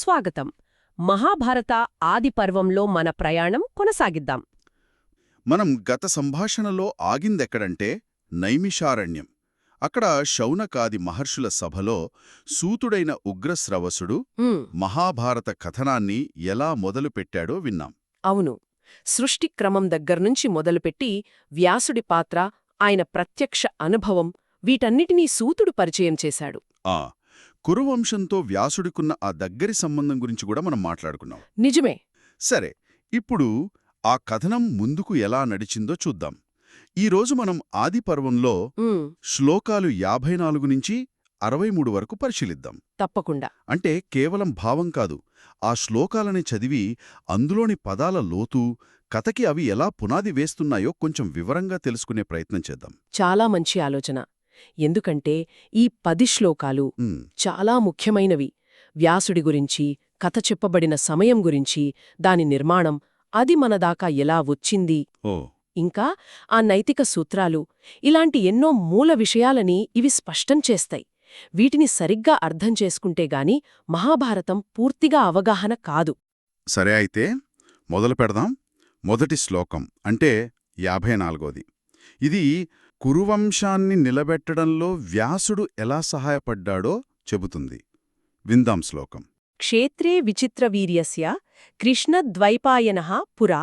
స్వాగతం. మహాభారత ఆది పర్వంలో మన ప్రయాణం కొనసాగిద్దాం. మనం గత సంభాషణలో ఆగిందెక్కడంటే నైమిషారణ్యం. అక్కడ శౌనకాది మహర్షుల సభలో సూతుడైన ఉగ్రశ్రవసుడు మహాభారత కథనాన్ని ఎలా మొదలుపెట్టాడో విన్నాం. అవును. సృష్టి క్రమం దగ్గర్నుంచి మొదలుపెట్టి వ్యాసుడి పాత్ర ఆయన ప్రత్యక్ష అనుభవం వీటన్నిటినీ సూతుడు పరిచయం చేశాడు. ఆ కురువంశంతో వ్యాసుడికున్న ఆ దగ్గరి సంబంధం గురించి కూడా మనం మాట్లాడుకున్నాం. నిజమే. సరే ఇప్పుడు ఆ కథనం ముందుకు ఎలా నడిచిందో చూద్దాం. ఈరోజు మనం ఆది పర్వంలో శ్లోకాలు యాభై నాలుగు నుంచి అరవై మూడు వరకు పరిశీలిద్దాం. తప్పకుండా. అంటే కేవలం భావం కాదు ఆ శ్లోకాలని చదివి అందులోని పదాల లోతు కథకి అవి ఎలా పునాది వేస్తున్నాయో కొంచెం వివరంగా తెలుసుకునే ప్రయత్నం చేద్దాం. చాలా మంచి ఆలోచన. ఎందుకంటే ఈ పది శ్లోకాలు చాలా ముఖ్యమైనవి. వ్యాసుడి గురించి కథ చెప్పబడిన సమయం గురించి దాని నిర్మాణం అది మనదాకా ఎలా వచ్చింది? ఇంకా ఆ నైతిక సూత్రాలు ఇలాంటి ఎన్నో మూల విషయాలని ఇవి స్పష్టం చేస్తాయి. వీటిని సరిగ్గా అర్థం చేసుకుంటే గాని మహాభారతం పూర్తిగా అవగాహన కాదు. సరే అయితే మొదలు పెడదాం. మొదటి శ్లోకం అంటే యాభై నాలుగోది. ఇది కురువంశాన్ని నిలబెట్టడంలో వ్యాసుడు ఎలా సహాయపడ్డాడో చెబుతుంది. విందాం శ్లోకం. క్షేత్రే విచిత్రవీర్యస్య కృష్ణద్వైపాయన పురా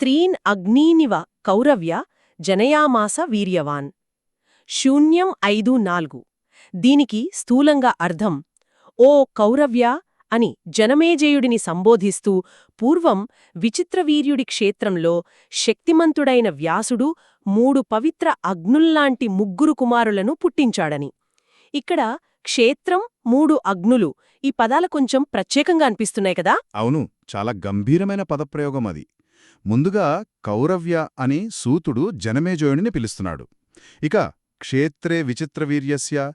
త్రీన్ అగ్నీనివ కౌరవ్య జనయామాస వీర్యవాన్. శూన్యం ఐదు నాలుగు. దీనికి స్థూలంగా అర్థం ఓ కౌరవ్య అని జనమేజయుడిని సంబోధిస్తూ పూర్వం విచిత్రవీర్యుడి క్షేత్రంలో శక్తిమంతుడైన వ్యాసుడు మూడు పవిత్ర అగ్నుల్లాంటి ముగ్గురు కుమారులను పుట్టించాడని. ఇక్కడ క్షేత్రం మూడు అగ్నులు ఈ పదాల కొంచెం ప్రత్యేకంగా అనిపిస్తున్నాయి కదా? అవును చాలా గంభీరమైన పదప్రయోగం అది. ముందుగా కౌరవ్య అని సూతుడు జనమేజయుడిని పిలుస్తున్నాడు. ఇక క్షేత్రే విచిత్రవీర్యస్య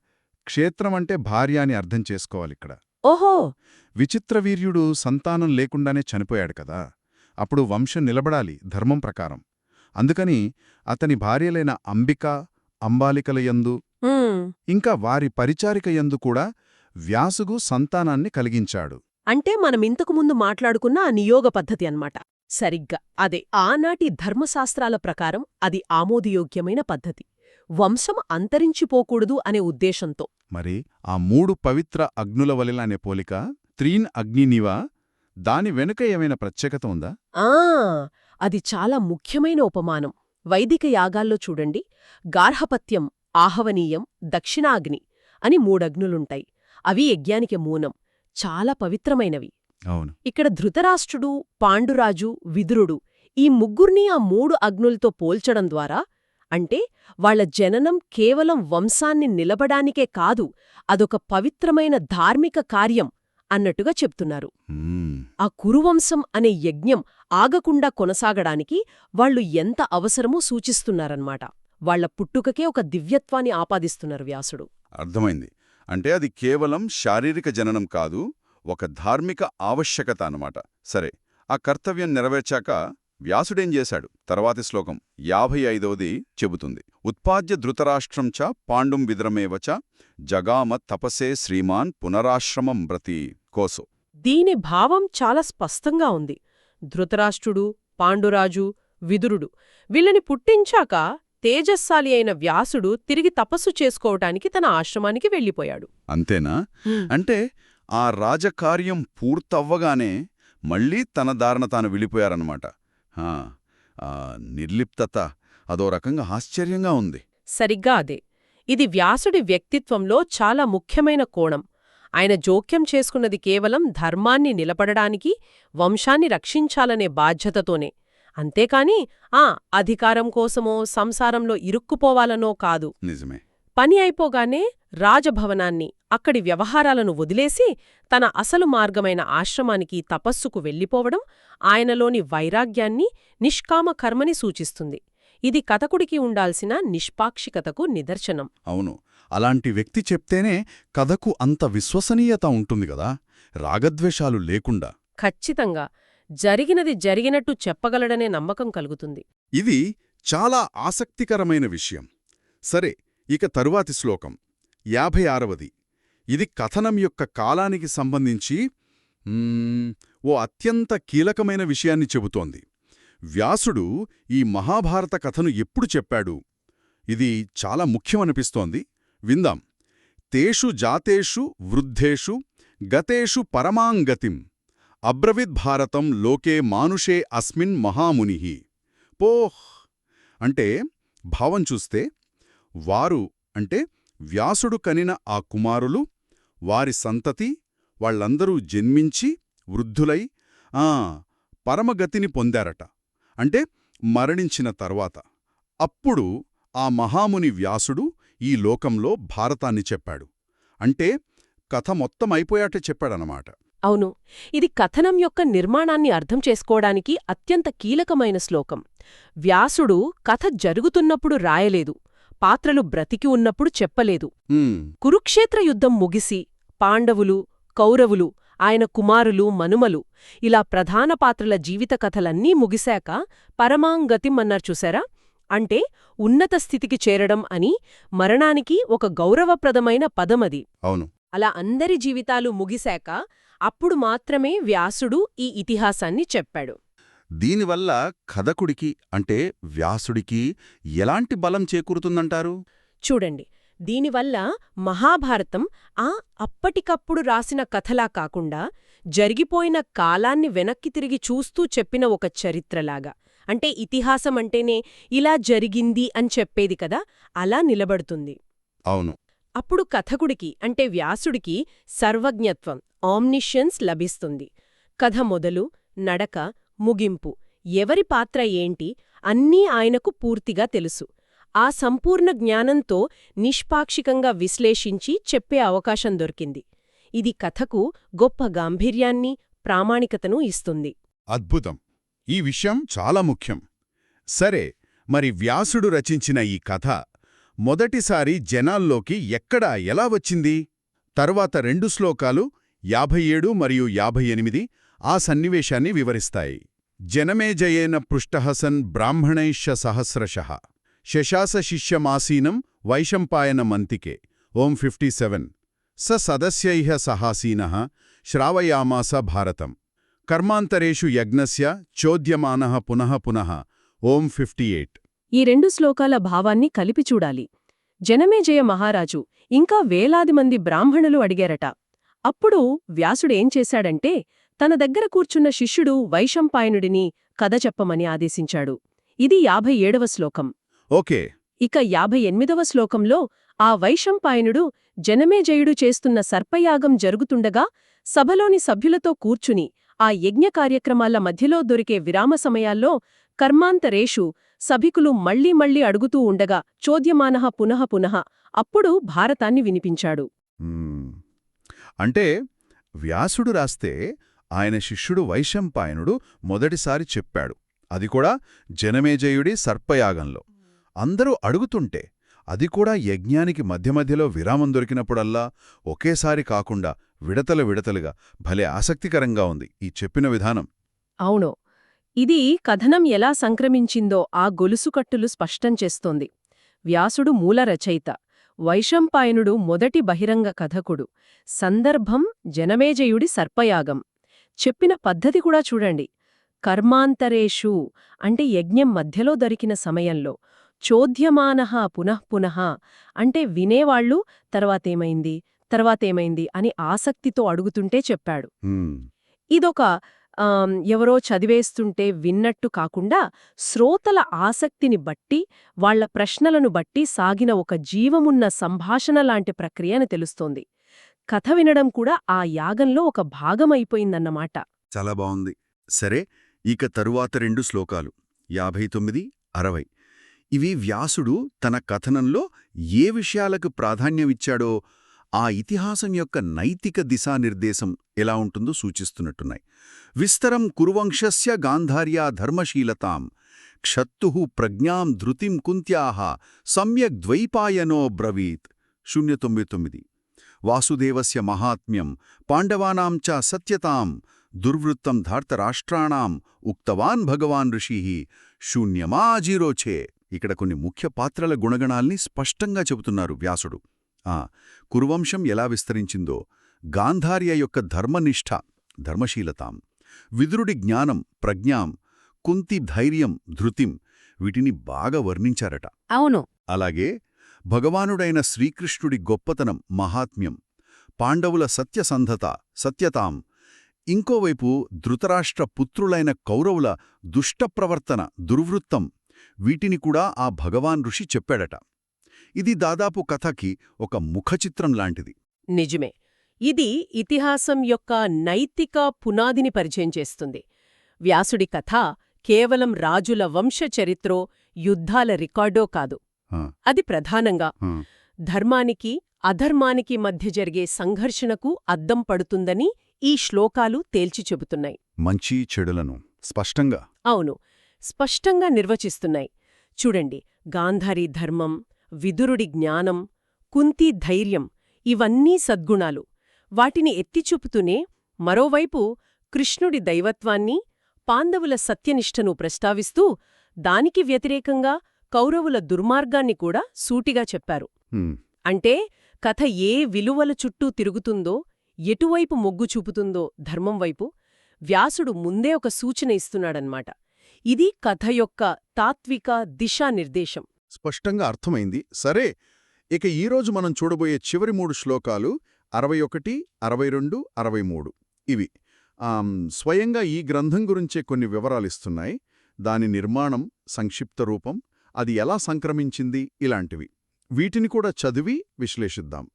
క్షేత్రమంటే భార్య అని అర్థం చేసుకోవాలిక్కడ ఓహో! విచిత్రవీర్యుడు సంతానం లేకుండానే చనిపోయాడు కదా. అప్పుడు వంశం నిలబడాలి ధర్మం ప్రకారం. అందుకని అతని భార్యలైన అంబిక అంబాలికలయందు ఉమ్, ఇంకా వారి పరిచారికయందు కూడా వ్యాసుగు సంతానాన్ని కలిగించాడు. అంటే మనం ఇంతకు ముందు మాట్లాడుకున్న ఆ నియోగ పద్ధతి అన్నమాట. సరిగ్గా. అదే ఆనాటి ధర్మశాస్త్రాల ప్రకారం అది ఆమోదయోగ్యమైన పద్ధతి. వంశం అంతరించిపోకూడదు అనే ఉద్దేశంతో. మరి ఆ మూడు పవిత్ర అగ్నుల వలెల అనే పోలిక త్రీన్ అగ్నినివా దాని వెనుక ఏమైనా ప్రత్యేకత ఉందా? ఆ! అది చాలా ముఖ్యమైన ఉపమానం. వైదిక యాగాల్లో చూడండి గార్హపత్యం ఆహవనీయం దక్షిణాగ్ని అని మూడగ్నులుంటాయి. అవి యజ్ఞానికి మూనం. చాలా పవిత్రమైనవి. అవును. ఇక్కడ ధృతరాష్ట్రుడు పాండురాజు విదురుడు ఈ ముగ్గుర్ని ఆ మూడు అగ్నులతో పోల్చడం ద్వారా అంటే వాళ్ళ జననం కేవలం వంశాన్ని నిలబడానికే కాదు అదొక పవిత్రమైన ధార్మిక కార్యం అన్నట్టుగా చెప్తున్నారు. ఆ కురువంశం అనే యజ్ఞం ఆగకుండా కొనసాగడానికి వాళ్ళు ఎంత అవసరమో సూచిస్తున్నారన్నమాట. వాళ్ళ పుట్టుకకే ఒక దివ్యత్వాన్ని ఆపాదిస్తున్నారు వ్యాసుడు. అర్థమైంది. అంటే అది కేవలం శారీరక జననం కాదు ఒక ధార్మిక ఆవశ్యకత అన్నమాట. సరే ఆ కర్తవ్యం నెరవేర్చాక వ్యాసుడేం చేశాడు? తర్వాతి శ్లోకం యాభై ఐదవది చెబుతుంది. ఉత్పాద్య ధృతరాష్ట్రం చ పాండుం విద్రమేవచ జగామ తపసే శ్రీమాన్ పునరాశ్రమం ప్రతి కోసో. దీని భావం చాలా స్పష్టంగా ఉంది. ధృతరాష్ట్రుడు పాండురాజు విదురుడు వీళ్ళని పుట్టించాక తేజస్సాలి అయిన వ్యాసుడు తిరిగి తపస్సు చేసుకోవటానికి తన ఆశ్రమానికి వెళ్ళిపోయాడు. అంతేనా? అంటే ఆ రాజకార్యం పూర్తవ్వగానే మళ్ళీ తన దారిన తాను ఆ నిర్లిప్తత అదో రకంగా ఆశ్చర్యంగా ఉంది. సరిగ్గా అదే. ఇది వ్యాసుడి వ్యక్తిత్వంలో చాలా ముఖ్యమైన కోణం. ఆయన జోక్యం చేసుకున్నది కేవలం ధర్మాన్ని నిలబడడానికి వంశాన్ని రక్షించాలనే బాధ్యతతోనే. అంతేకాని ఆ అధికారం కోసమో సంసారంలో ఇరుక్కుపోవాలనో కాదు. నిజమే. పని అయిపోగానే రాజభవనాన్ని అక్కడి వ్యవహారాలను వదిలేసి తన అసలు మార్గమైన ఆశ్రమానికి తపస్సుకు వెళ్ళిపోవడం ఆయనలోని వైరాగ్యాన్ని నిష్కామ కర్మని సూచిస్తుంది. ఇది కథకుడికి ఉండాల్సిన నిష్పాక్షికతకు నిదర్శనం. అవును. అలాంటి వ్యక్తి చెప్తేనే కథకు అంత విశ్వసనీయత ఉంటుంది గదా రాగద్వేషాలు లేకుండా. ఖచ్చితంగా. జరిగినది జరిగినట్టు చెప్పగలడనే నమ్మకం కలుగుతుంది. ఇది చాలా ఆసక్తికరమైన విషయం. సరే ఇక తరువాతి శ్లోకం యాభై ఆరవది. ఇది కథనం యొక్క కాలానికి సంబంధించి ఓ అత్యంత కీలకమైన విషయాన్ని చెబుతోంది. వ్యాసుడు ఈ మహాభారత కథను ఎప్పుడు చెప్పాడు? ఇది చాలా ముఖ్యమనిపిస్తోంది. విందాం. తేషు జాతేషు వృద్ధేషు గతేషు పరమాంగతిం అబ్రవిద్భారతం లోకే మానుషే అస్మిన్ మహాముని పోహ్! అంటే భావం చూస్తే వారు అంటే వ్యాసుడు కనిన ఆ కుమారులు వారి సంతతి వాళ్ళందరూ జన్మించి వృద్ధులై ఆ పరమగతిని పొందారట. అంటే మరణించిన తర్వాత. అప్పుడు ఆ మహాముని వ్యాసుడు ఈ లోకంలో భారతాన్ని చెప్పాడు. అంటే కథ మొత్తం అయిపోయాట చెప్పాడనమాట అవును. ఇది కథనం యొక్క నిర్మాణాన్ని అర్థం చేసుకోవడానికి అత్యంత కీలకమైన శ్లోకం. వ్యాసుడు కథ జరుగుతున్నప్పుడు రాయలేదు. పాత్రలు బ్రతికి ఉన్నప్పుడు చెప్పలేదు. కురుక్షేత్ర యుద్ధం ముగిసి పాండవులు కౌరవులు ఆయన కుమారులు మనుమలు ఇలా ప్రధాన పాత్రల జీవిత కథలన్నీ ముగిశాక పరమాంగతిం అన్నారు చూశారా? అంటే ఉన్నత స్థితికి చేరడం అని మరణానికి ఒక గౌరవప్రదమైన పదమది. అవును. అలా అందరి జీవితాలు ముగిశాక అప్పుడు మాత్రమే వ్యాసుడు ఈ ఇతిహాసాన్ని చెప్పాడు. దీనివల్ల కథకుడికి అంటే వ్యాసుడికి ఎలాంటి బలం చేకూరుతుందంటారు? చూడండి. దీనివల్ల మహాభారతం ఆ అప్పటికప్పుడు రాసిన కథలా కాకుండా జరిగిపోయిన కాలాన్ని వెనక్కి తిరిగి చూస్తూ చెప్పిన ఒక చరిత్రలాగా. అంటే ఇతిహాసం అంటేనే ఇలా జరిగింది అని చెప్పేది కదా అలా నిలబడుతుంది. అవును. అప్పుడు కథకుడికి అంటే వ్యాసుడికి సర్వజ్ఞత్వం ఆమ్నిషన్స్ లభిస్తుంది. కథ మొదలు నడక ముగింపు. ఎవరి పాత్ర ఏంటి అన్నీ ఆయనకు పూర్తిగా తెలుసు. ఆ సంపూర్ణ జ్ఞానంతో నిష్పాక్షికంగా విశ్లేషించి చెప్పే అవకాశం దొరికింది. ఇది కథకు గొప్ప గాంభీర్యాన్ని ప్రామాణికతను ఇస్తుంది. అద్భుతం! ఈ విషయం చాలా ముఖ్యం. సరే మరి వ్యాసుడు రచించిన ఈ కథ మొదటిసారి జనాల్లోకి ఎక్కడ ఎలా వచ్చింది? తర్వాత రెండు శ్లోకాలు యాభై ఏడు మరియు యాభై ఎనిమిది ఆ సన్నివేశాన్ని వివరిస్తాయి. జనమేజయేన పృష్టహసన్ బ్రాహ్మణైష సహస్రశ. శశాస శిష్యమాసీనం వైశంపాయనమంతికే ఓం ఫిఫ్టీ సెవెన్. స సదస్యైహ సహాసీన. శ్రావయామాస భారతం. కర్మాంతరేషు యజ్ఞస్య చోద్యమాన పునః పునః. ఓం ఫిఫ్టీ ఎయిట్. ఈ రెండు శ్లోకాల భావాన్ని కలిపి చూడాలి. జనమేజయ మహారాజు ఇంకా వేలాది మంది బ్రాహ్మణులు అడిగారట. అప్పుడు వ్యాసుడేం చేశాడంటే తన దగ్గర కూర్చున్న శిష్యుడు వైశంపాయనుడిని కథ చెప్పమని ఆదేశించాడు. ఇది యాభై ఏడవ శ్లోకం. ఓకే. ఇక యాభై ఎనిమిదవ శ్లోకంలో ఆ వైశంపాయనుడు జనమేజయుడు చేస్తున్న సర్పయాగం జరుగుతుండగా సభలోని సభ్యులతో కూర్చుని ఆ యజ్ఞ కార్యక్రమాల మధ్యలో దొరికే విరామ సమయాల్లో కర్మాంతరేషు సభికులు మళ్ళీ మళ్ళీ అడుగుతూ ఉండగా చోద్యమానః పునః పునః అప్పుడు భారతాన్ని వినిపించాడు. అంటే వ్యాసుడు రాస్తే ఆయన శిష్యుడు వైశంపాయనుడు మొదటిసారి చెప్పాడు. అది కూడా జనమేజయుడి సర్పయాగంలో. అందరూ అడుగుతుంటే అది కూడా యజ్ఞానికి మధ్య మధ్యలో విరామం దొరికినప్పుడల్లా ఒకేసారి కాకుండా విడతలు విడతలుగా భలే ఆసక్తికరంగా ఉంది ఈ చెప్పిన విధానం. అవును. ఇది కథనం ఎలా సంక్రమించిందో ఆ గొలుసుకట్టులు స్పష్టం చేస్తోంది. వ్యాసుడు మూల రచయిత వైశంపాయనుడు మొదటి బహిరంగ కథకుడు. సందర్భం జనమేజయుడి సర్పయాగం. చెప్పిన పద్ధతి కూడా చూడండి. కర్మాంతరేషు అంటే యజ్ఞం మధ్యలో దొరికిన సమయంలో. చోద్యమానః పునఃపునః అంటే వినేవాళ్ళు తర్వాతేమైంది తర్వాతేమైంది అని ఆసక్తితో అడుగుతుంటే చెప్పాడు. ఇదొక ఎవరో చదివేస్తుంటే విన్నట్టు కాకుండా శ్రోతల ఆసక్తిని బట్టి వాళ్ళ ప్రశ్నలను బట్టి సాగిన ఒక జీవమున్న సంభాషణ లాంటి ప్రక్రియ అని తెలుస్తోంది. కథ వినడం కూడా ఆ యాగంలో ఒక భాగమైపోయిందన్నమాట. చాలా బాగుంది సరే ఇక తరువాత రెండు శ్లోకాలు. యాభై తొమ్మిది అరవై. ఇవి వ్యాసుడు తన కథనంలో ఏ విషయాలకు ప్రాధాన్యమిచ్చాడో ఆ ఇతిహాసం యొక్క నైతిక దిశానిర్దేశం ఎలా ఉంటుందో సూచిస్తున్నట్టున్నాయి. విస్తరం కురువంశస్య గాంధార్యా ధర్మశీలతాం క్షత్తు ప్రజ్ఞాం ధృతిం కుంత్యాహ సమ్యక్ ద్వైపాయనో బ్రవీత్. శూన్య తొంభై తొమ్మిది. వాసుదేవస్య మహాత్మ్యం. పాండవానాం చ సత్యతాం. దుర్వృత్తం ధార్తరాష్ట్రాణాం. ఉక్తవాన్ భగవాన్ ఋషి. శూన్యమాజీరోచే ఇక్కడ కొన్ని ముఖ్య పాత్రల గుణగణాల్ని స్పష్టంగా చెబుతున్నారు వ్యాసుడు. ఆ కురువంశం ఎలా విస్తరించిందో. గాంధార్య యొక్క ధర్మనిష్ఠ ధర్మశీలతాం. విదురుడి జ్ఞానం ప్రజ్ఞాం. కుంతి ధైర్యం ధృతిం. వీటిని బాగా వర్ణించారట. అవును. అలాగే భగవానుడైన శ్రీకృష్ణుడి గొప్పతనం మహాత్మ్యం పాండవుల సత్యసంధత సత్యతాం ఇంకోవైపు ధృతరాష్ట్ర పుత్రులైన కౌరవుల దుష్టప్రవర్తన దుర్వృత్తం వీటిని కూడా ఆ భగవాన్ ఋషి చెప్పాడట. ఇది దాదాపు కథకి ఒక ముఖచిత్రం లాంటిది. నిజమే. ఇది ఇతిహాసం యొక్క నైతిక పునాదిని పరిచయం చేస్తుంది. వ్యాసుడి కథ కేవలం రాజుల వంశచరిత్రో యుద్ధాల రికార్డో కాదు. అది ప్రధానంగా. ధర్మానికి అధర్మానికి మధ్య జరిగే సంఘర్షణకు అద్దం పడుతుందని ఈ శ్లోకాలు తేల్చి చెబుతున్నాయి. మంచి చెడులను స్పష్టంగా. అవును స్పష్టంగా నిర్వచిస్తున్నాయి. చూడండి గాంధారి ధర్మం విదురుడి జ్ఞానం కుంతి ధైర్యం ఇవన్నీ సద్గుణాలు. వాటిని ఎత్తిచూపుతూనే మరోవైపు కృష్ణుడి దైవత్వాన్ని పాండవుల సత్యనిష్టను ప్రస్తావిస్తూ దానికి వ్యతిరేకంగా కౌరవుల దుర్మార్గాన్ని కూడా సూటిగా చెప్పారు. అంటే కథ ఏ విలువల చుట్టూ తిరుగుతుందో ఎటువైపు మొగ్గు చూపుతుందో ధర్మం వైపు వ్యాసుడు ముందే ఒక సూచన ఇస్తున్నాడన్మాట ఇది కథ యొక్క తాత్విక దిశానిర్దేశం స్పష్టంగా అర్థమైంది. సరే ఇక ఈరోజు మనం చూడబోయే చివరి మూడు శ్లోకాలు అరవై ఒకటి అరవై రెండు అరవై మూడు. ఇవి. స్వయంగా ఈ గ్రంథం గురించే కొన్ని వివరాలిస్తున్నాయి దాని నిర్మాణం సంక్షిప్త రూపం అది ఎలా సంక్రమించింది ఇలాంటివి. వీటిని కూడా చదివి విశ్లేషిద్దాం.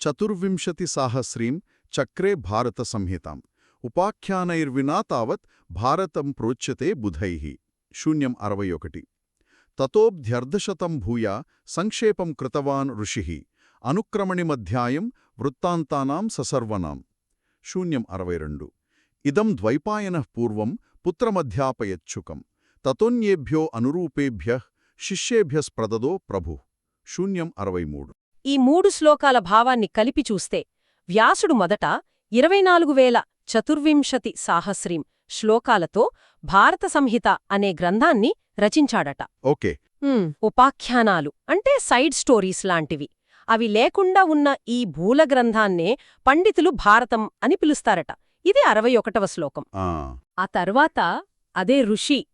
చతుర్వింశతి సాహస్రీం చక్రే భారత సంహితాం. ఉపాఖ్యానైర్వినా తావత్ భారతం ప్రోచ్యతే బుధై. శూన్యం అరవై ఒకటి తతోబ్ధ్యర్ధశతం భూయ సంక్షేపం కృతవాన్ అనుక్రమణి అనుక్రమణిమధ్యాయం వృత్తాంతానాం ససర్వనాం. శూన్యం అరవై రెండు ఇదం ద్వైపాయన పూర్వం పుత్రమధ్యాపయచ్చుకం. తతోన్యేభ్యో అనురూపేభ్యః శిష్యేభ్యస్ప్రదదో ప్రభు. శూన్యం అరవై మూడు ఈ మూడు శ్లోకాల భావాన్ని కలిపి చూస్తే వ్యాసుడు మొదట ఇరవై నాలుగు వేల చతుర్వింశతి సాహస్రీం శ్లోకాలతో భారత సంహిత అనే గ్రంథాన్ని రచించాడట. ఓకే. ఉపాఖ్యానాలు అంటే సైడ్ స్టోరీస్ లాంటివి. అవి లేకుండా ఉన్న ఈ భూల గ్రంథాన్నే పండితులు భారతం అని పిలుస్తారట. ఇది అరవై ఒకటవ శ్లోకం. ఆ తర్వాత అదే ఋషి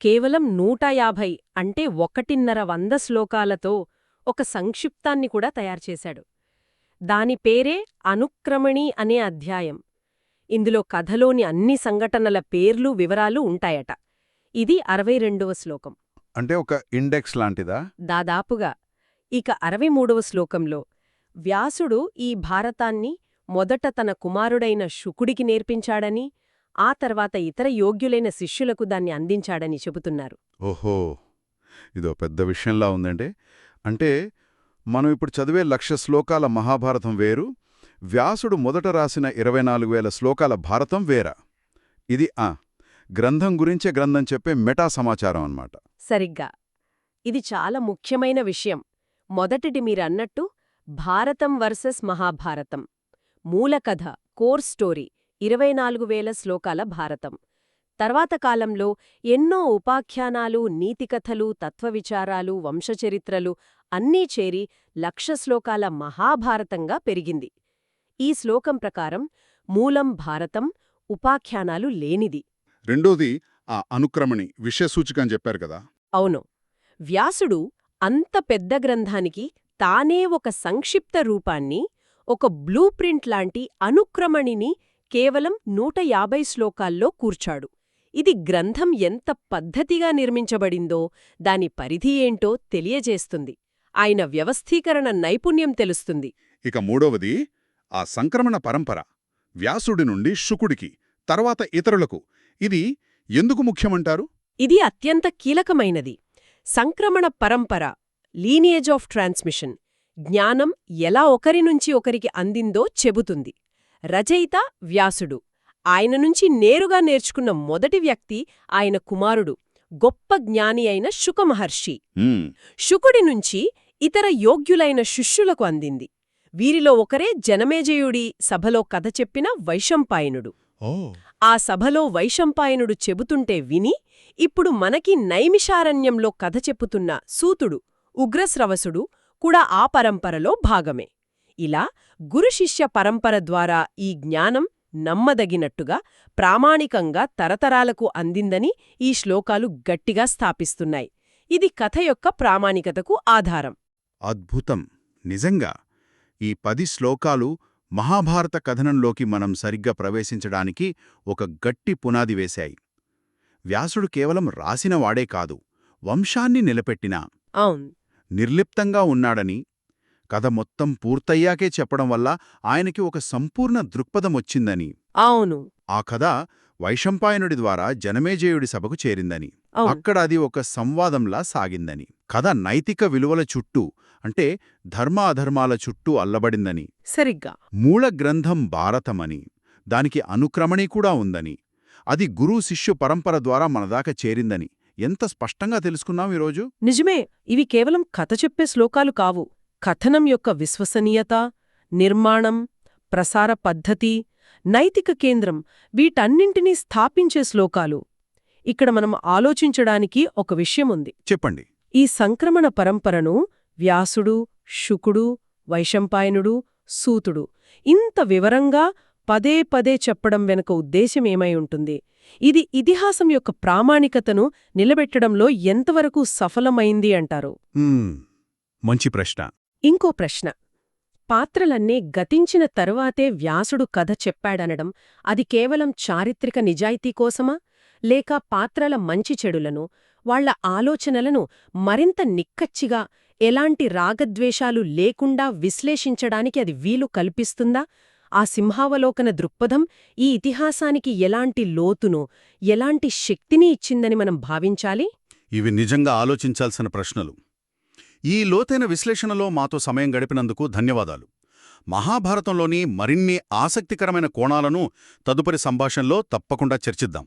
కేవలం నూట యాభై అంటే ఒకటిన్నర వంద శ్లోకాలతో ఒక సంక్షిప్తాన్ని కూడా తయారుచేశాడు దాని పేరే అనుక్రమణి అనే అధ్యాయం. ఇందులో కథలోని అన్ని సంఘటనల పేర్లు వివరాలు ఉంటాయట. ఇది అరవై రెండవ శ్లోకం. అంటే ఒక ఇండెక్స్ లాంటిదా? దాదాపుగా. ఇక అరవై మూడవ శ్లోకంలో వ్యాసుడు ఈ భారతాన్ని మొదట తన కుమారుడైన శుకుడికి నేర్పించాడని ఆ తర్వాత ఇతర యోగ్యులైన శిష్యులకు దాన్ని అందించాడని చెబుతున్నారు. ఓహో! ఇదో పెద్ద విషయంలా ఉందంటే అంటే మనం ఇప్పుడు చదివే లక్ష శ్లోకాల మహాభారతం వేరు వ్యాసుడు మొదట రాసిన ఇరవై నాలుగు వేల శ్లోకాల భారతం వేరా? ఇది ఆ గ్రంథం గురించే గ్రంథం చెప్పే మెటా సమాచారం అన్నమాట. సరిగ్గా. ఇది చాలా ముఖ్యమైన విషయం. మొదటిటి మీరన్నట్టు భారతం వర్సెస్ మహాభారతం. మూలకథ కోర్ స్టోరీ. ఇరవై నాలుగు వేల శ్లోకాల భారతం. తర్వాత కాలంలో ఎన్నో ఉపాఖ్యానాలు నీతికథలు తత్వవిచారాలు వంశచరిత్రలు అన్నీ చేరి లక్ష శ్లోకాల మహాభారతంగా పెరిగింది. ఈ శ్లోకం ప్రకారం మూలం భారతం ఉపాఖ్యానాలు లేనిది. రెండోది ఆ అనుక్రమణి విషయసూచిక అని చెప్పారు కదా? అవును. వ్యాసుడు అంత పెద్ద గ్రంథానికి తానే ఒక సంక్షిప్త రూపాన్ని ఒక బ్లూ ప్రింట్ లాంటి అనుక్రమణిని కేవలం నూట యాభై శ్లోకాల్లో కూర్చాడు. ఇది గ్రంథం ఎంత పద్ధతిగా నిర్మించబడిందో దాని పరిధి ఏంటో తెలియజేస్తుంది. ఆయన వ్యవస్థీకరణ నైపుణ్యం తెలుస్తుంది. ఇక మూడవది ఆ సంక్రమణ పరంపర. వ్యాసుడి నుండి శుకుడికి తర్వాత ఇతరులకు. ఇది ఎందుకు ముఖ్యమంటారు? ఇది అత్యంత కీలకమైనది. సంక్రమణ పరంపర లీనియేజ్ ఆఫ్ ట్రాన్స్మిషన్ జ్ఞానం ఎలా ఒకరి నుంచి ఒకరికి అందిందో చెబుతుంది. రచయిత వ్యాసుడు. ఆయన నుంచి నేరుగా నేర్చుకున్న మొదటి వ్యక్తి ఆయన కుమారుడు. గొప్ప జ్ఞాని అయిన శుకమహర్షి. శుకుడి నుంచి ఇతర యోగ్యులైన శిష్యులకు అందింది. వీరిలో ఒకరే జనమేజయుడి సభలో కథ చెప్పిన వైశంపాయనుడు. ఆ సభలో వైశంపాయనుడు చెబుతుంటే విని ఇప్పుడు మనకి నైమిషారణ్యంలో కథ చెప్పుతున్న సూతుడు ఉగ్రశ్రవసుడు కూడా ఆ పరంపరలో భాగమే. ఇలా గురుశిష్య పరంపర ద్వారా ఈ జ్ఞానం నమ్మదగినట్టుగా ప్రామాణికంగా తరతరాలకు అందిందని ఈ శ్లోకాలు గట్టిగా స్థాపిస్తున్నాయి. ఇది కథ యొక్క ప్రామాణికతకు ఆధారం. అద్భుతం! నిజంగా! ఈ పది శ్లోకాలు మహాభారత కథనంలోకి మనం సరిగ్గా ప్రవేశించడానికి ఒక గట్టి పునాది వేశాయి. వ్యాసుడు కేవలం రాసినవాడే కాదు వంశాన్ని నిలబెట్టిన అవును. నిర్లిప్తంగా ఉన్నాడని కథ మొత్తం పూర్తయ్యాకే చెప్పడం వల్ల ఆయనకి ఒక సంపూర్ణ దృక్పథమొచ్చిందని అవును. ఆ కథ వైశంపాయనుడి ద్వారా జనమేజయుడి సభకు చేరిందని. అక్కడ అది ఒక సంవాదంలా సాగిందని. కథ నైతిక విలువల చుట్టూ అంటే ధర్మ అధర్మాల చుట్టూ అల్లబడిందని. సరిగ్గా. మూల గ్రంథం భారతమని. దానికి అనుక్రమణి కూడా ఉందని. అది గురు శిష్యు పరంపర ద్వారా మనదాకా చేరిందని. ఎంత స్పష్టంగా తెలుసుకున్నాం ఈరోజు? నిజమే ఇవి కేవలం కథ చెప్పే శ్లోకాలు కావు. కథనం యొక్క విశ్వసనీయత నిర్మాణం ప్రసార పద్ధతి నైతిక కేంద్రం వీటన్నింటినీ స్థాపించే శ్లోకాలు. ఇక్కడ మనం ఆలోచించడానికి ఒక విషయముంది. చెప్పండి. ఈ సంక్రమణ పరంపరను వ్యాసుడు శుకుడు వైశంపాయనుడు సూతుడు ఇంత వివరంగా పదే పదే చెప్పడం వెనుక ఉద్దేశమేమై ఉంటుంది? ఇది ఇతిహాసం యొక్క ప్రామాణికతను నిలబెట్టడంలో ఎంతవరకు సఫలమైంది అంటారు? మంచి ప్రశ్న. ఇంకో ప్రశ్న. పాత్రలన్నీ గతించిన తరువాతే వ్యాసుడు కథ చెప్పాడనడం అది కేవలం చారిత్రక నిజాయితీ కోసమా? లేక పాత్రల మంచి చెడులను వాళ్ళ ఆలోచనలను మరింత నిక్కచ్చిగా ఎలాంటి రాగద్వేషాలు లేకుండా విశ్లేషించడానికి అది వీలు కల్పిస్తుందా? ఆ సింహావలోకన దృక్పథం ఈ ఇతిహాసానికి ఎలాంటి లోతును ఎలాంటి శక్తిని ఇచ్చిందని మనం భావించాలి? ఇవి నిజంగా ఆలోచించాల్సిన ప్రశ్నలు. ఈ లోతైన విశ్లేషణలో మాతో సమయం గడిపినందుకు ధన్యవాదాలు. మహాభారతంలోని మరిన్ని ఆసక్తికరమైన కోణాలను తదుపరి సంభాషణలో తప్పకుండా చర్చిద్దాం.